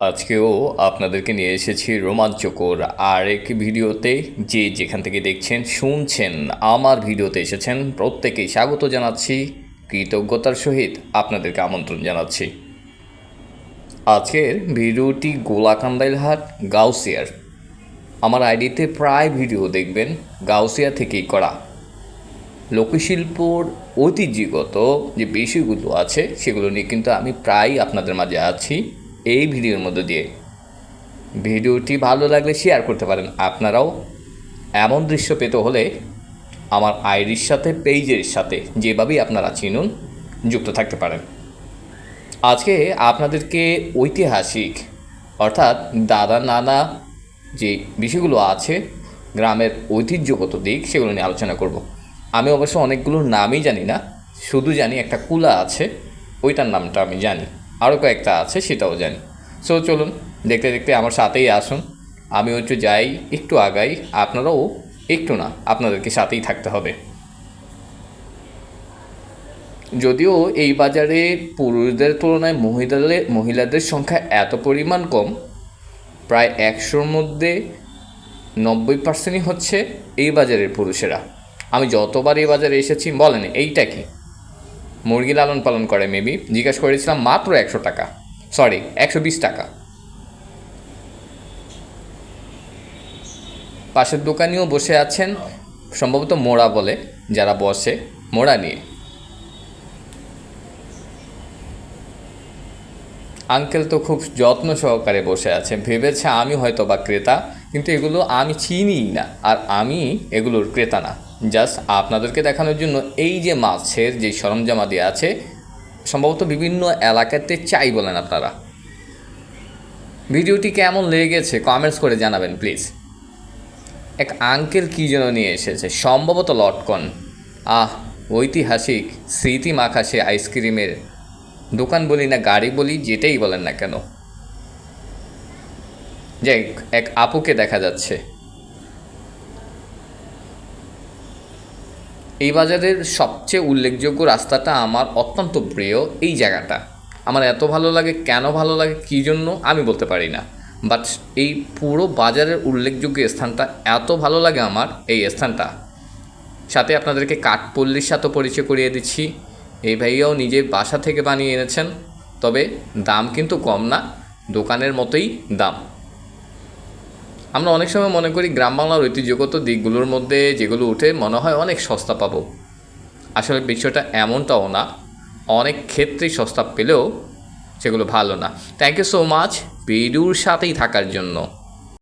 আজকেও আপনাদেরকে নিয়ে এসেছি রোমাঞ্চকর আরেক ভিডিওতে। যে যেখান থেকে দেখছেন, শুনছেন, আমার ভিডিওতে এসেছেন, প্রত্যেকেই স্বাগত জানাচ্ছি, কৃতজ্ঞতার সহিত আপনাদেরকে আমন্ত্রণ জানাচ্ছি। আজকের ভিডিওটি গোলাকান্দাইলহাট গাউসিয়ার। আমার আইডিতে প্রায় ভিডিও দেখবেন, গাউসিয়া থেকেই করা। লোকশিল্পর ঐতিহ্যগত যে বিষয়গুলো আছে, সেগুলো নিয়ে কিন্তু আমি প্রায় আপনাদের মাঝে আছি। এই ভিডিওর মধ্যে দিয়ে। ভিডিওটি ভালো লাগলে শেয়ার করতে পারেন। আপনারাও এমন দৃশ্য পেতে হলে আমার আইডির সাথে, পেজের সাথে যেভাবেই আপনারা চিনুন, যুক্ত থাকতে পারেন। আজকে আপনাদেরকে ঐতিহাসিক, অর্থাৎ দাদা, নানা যে বিষয়গুলো আছে, গ্রামের ঐতিহ্যগত দিক, সেগুলো নিয়ে আলোচনা করব। আমি অবশ্য অনেকগুলোর নামই জানি না, শুধু জানি একটা কুলা আছে, ওইটার নামটা আমি জানি। আরও কয়েকটা আছে, সেটাও জানি। সো চলুন, দেখতে দেখতে আমার সাথেই আসুন। আমিও একটু যাই, একটু আগাই, আপনারাও একটু না, আপনাদেরকে সাথেই থাকতে হবে। যদিও এই বাজারে পুরুষদের তুলনায় মহিলাদের মহিলাদের সংখ্যা এত পরিমাণ কম, প্রায় একশোর মধ্যে নব্বই পার্সেন্টই হচ্ছে এই বাজারের পুরুষেরা। আমি যতবার এই বাজারে এসেছি, বলেন এইটা কি? মুরগি লালন পালন করে মেবি জিজ্ঞাসা করেছিলাম, মাত্র একশো টাকা। সরি একশো বিশ টাকা। পাশের দোকানিও বসে আছেন, সম্ভবত মোড়া বলে, যারা বসে মোড়া নিয়ে। আঙ্কেল তো খুব যত্ন সহকারে বসে আছে ভেবেছে আমি হয়তো বা ক্রেতা, কিন্তু এগুলো আমি চিনিই না, আর আমি এগুলোর ক্রেতা না। জাস্ট আপনাদেরকে দেখানোর জন্য এই যে মাছের যে সরঞ্জামাদি আছে, সম্ভবত বিভিন্ন এলাকাতে চাই বলেন আপনারা। ভিডিওটি কেমন লেগেছে কমেন্টস করে জানাবেন প্লিজ এক আঙ্কেল কী যেন নিয়ে এসেছে, সম্ভবত লটকন। আহ, ঐতিহাসিক স্মৃতি মাখা সে আইসক্রিমের দোকান বলি না, গাড়ি বলি, যেটাই বলেন না কেন। যে এক আপুকে দেখা যাচ্ছে। এই বাজারের সবচেয়ে উল্লেখযোগ্য রাস্তাটা আমার অত্যন্ত প্রিয় এই জায়গাটা। আমার এত ভালো লাগে, কেন ভালো লাগে, কী জন্য আমি বলতে পারি না। বাট এই পুরো বাজারের উল্লেখযোগ্য স্থানটা, এত ভালো লাগে আমার এই স্থানটা। সাথে আপনাদেরকে কাঠপল্লির সাথে পরিচয় করিয়ে দিচ্ছি। এই ভাইয়াও নিজে বাসা থেকে বানিয়ে এনেছেন, তবে দাম কিন্তু কম না, দোকানের মতোই দাম। আমরা অনেক সময় মনে করি গ্রাম বাংলার ঐতিহ্যগত দিকগুলোর মধ্যে যেগুলো উঠে মনে হয় অনেক সস্তা পাবো। আসলে বিষয়টা এমনটাও না। অনেক ক্ষেত্রেই সস্তা পেলেও সেগুলো ভালো না। থ্যাংক ইউ সো মাচ ভিডিওর সাথেই থাকার জন্য।